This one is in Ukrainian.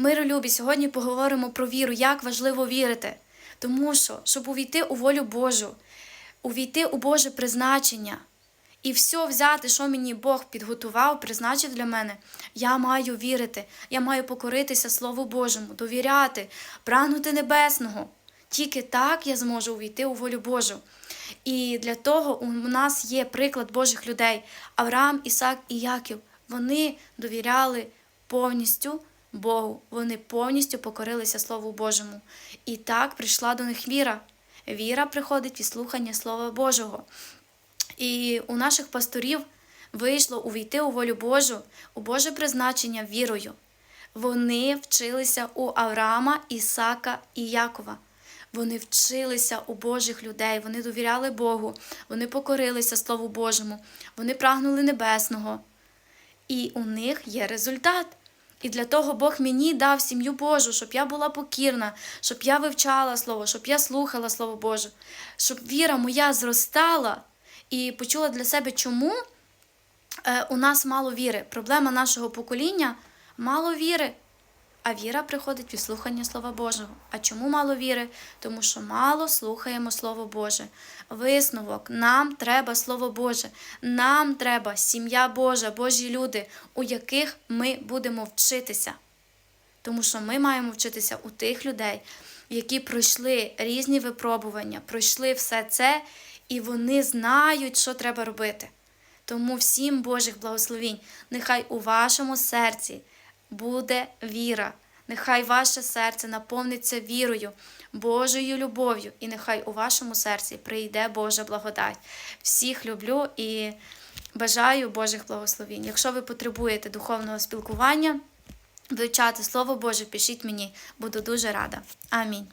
Миролюбі, сьогодні поговоримо про віру, як важливо вірити. Тому що, щоб увійти у волю Божу, увійти у Боже призначення і все взяти, що мені Бог підготував, призначив для мене, я маю вірити, я маю покоритися Слову Божому, довіряти, прагнути небесного. Тільки так я зможу увійти у волю Божу. І для того у нас є приклад Божих людей Авраам, Ісак і Яків. Вони довіряли повністю Богу. Вони повністю покорилися Слову Божому. І так прийшла до них віра. Віра приходить від слухання Слова Божого. І у наших пасторів вийшло увійти у волю Божу, у Боже призначення вірою. Вони вчилися у Авраама, Ісака і Якова. Вони вчилися у Божих людей, вони довіряли Богу, вони покорилися Слову Божому, вони прагнули небесного. І у них є результат. І для того Бог мені дав сім'ю Божу, щоб я була покірна, щоб я вивчала Слово, щоб я слухала Слово Боже, щоб віра моя зростала і почула для себе, чому е, у нас мало віри. Проблема нашого покоління мало віри. А віра приходить від слухання Слова Божого. А чому мало віри? Тому що мало слухаємо Слово Боже. Висновок, нам треба Слово Боже, нам треба сім'я Божа, Божі люди, у яких ми будемо вчитися. Тому що ми маємо вчитися у тих людей, які пройшли різні випробування, пройшли все це, і вони знають, що треба робити. Тому всім Божих благословінь, нехай у вашому серці буде віра. Нехай ваше серце наповниться вірою, Божою любов'ю, і нехай у вашому серці прийде Божа благодать. Всіх люблю і бажаю Божих благословінь. Якщо ви потребуєте духовного спілкування, вивчати Слово Боже, пишіть мені, буду дуже рада. Амінь.